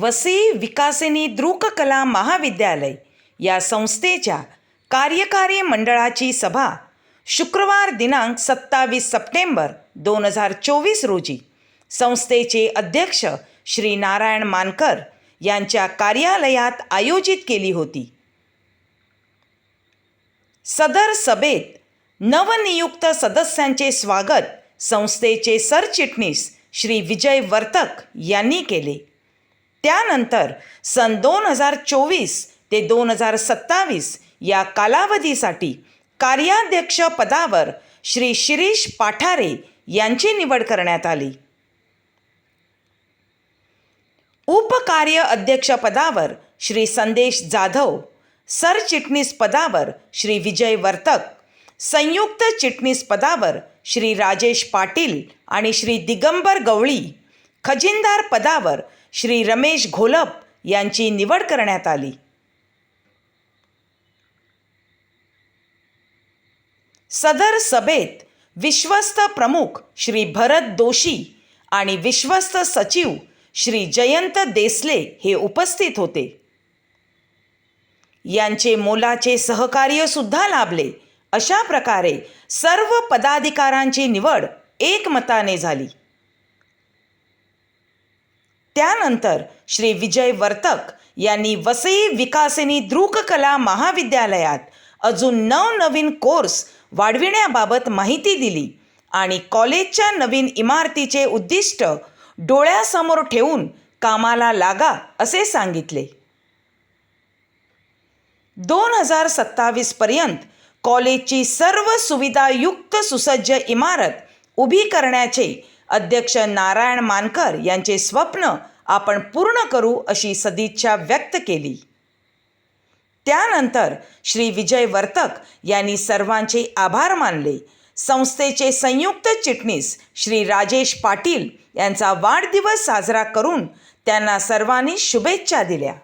वसई विकासिनी द्रुककला महाविद्यालय या संस्थेच्या कार्यकारी मंडळाची सभा शुक्रवार दिनांक सत्तावीस सप्टेंबर दोन हजार चोवीस रोजी संस्थेचे अध्यक्ष श्री नारायण मानकर यांच्या कार्यालयात आयोजित केली होती. सदर सभेत नवनियुक्त सदस्यांचे स्वागत संस्थेचे सरचिटणीस श्री विजय वर्तक यांनी केले. त्यानंतर सन दोन हजार चोवीस ते दोन हजार सत्तावीस या कालावधीसाठी कार्याध्यक्ष पदावर श्री शिरीष पाठारे यांची निवड करण्यात आली. उपकार्य अध्यक्षपदावर श्री संदेश जाधव सरचिटणीस पदावर श्री विजय वर्तक संयुक्त चिटणीस पदावर श्री राजेश पाटील आणि श्री दिगंबर गवळी खजिनदार पदावर श्री रमेश घोलप यांची निवड करण्यात आली. सदर सभेत विश्वस्त प्रमुख श्री भरत दोशी आणि विश्वस्त सचिव श्री जयंत देसले हे उपस्थित होते. यांचे मोलाचे सहकार्य सुद्धा लाभले. अशा प्रकारे सर्व पदाधिकाऱ्यांची निवड एकमताने झाली. त्यानंतर श्री विजय वर्तक यांनी वसई विकासिनी दृककला महाविद्यालयात अजून नवनवीन कोर्स वाढविण्याबाबत माहिती दिली आणि कॉलेजच्या नवीन इमारतीचे उद्दिष्ट डोळ्यासमोर ठेवून कामाला लागा असे सांगितले. दोन हजार सत्तावीसपर्यंत कॉलेजची सर्व सुविधायुक्त सुसज्ज इमारत उभी करण्याचे अध्यक्ष नारायण मानकर यांचे स्वप्न आपण पूर्ण करू अशी सदिच्छा व्यक्त केली. त्यानंतर श्री विजय वर्तक यांनी सर्वांचे आभार मानले. संस्थेचे संयुक्त चिटणीस श्री राजेश पाटील यांचा वाढदिवस साजरा करून त्यांना सर्वांनी शुभेच्छा दिल्या.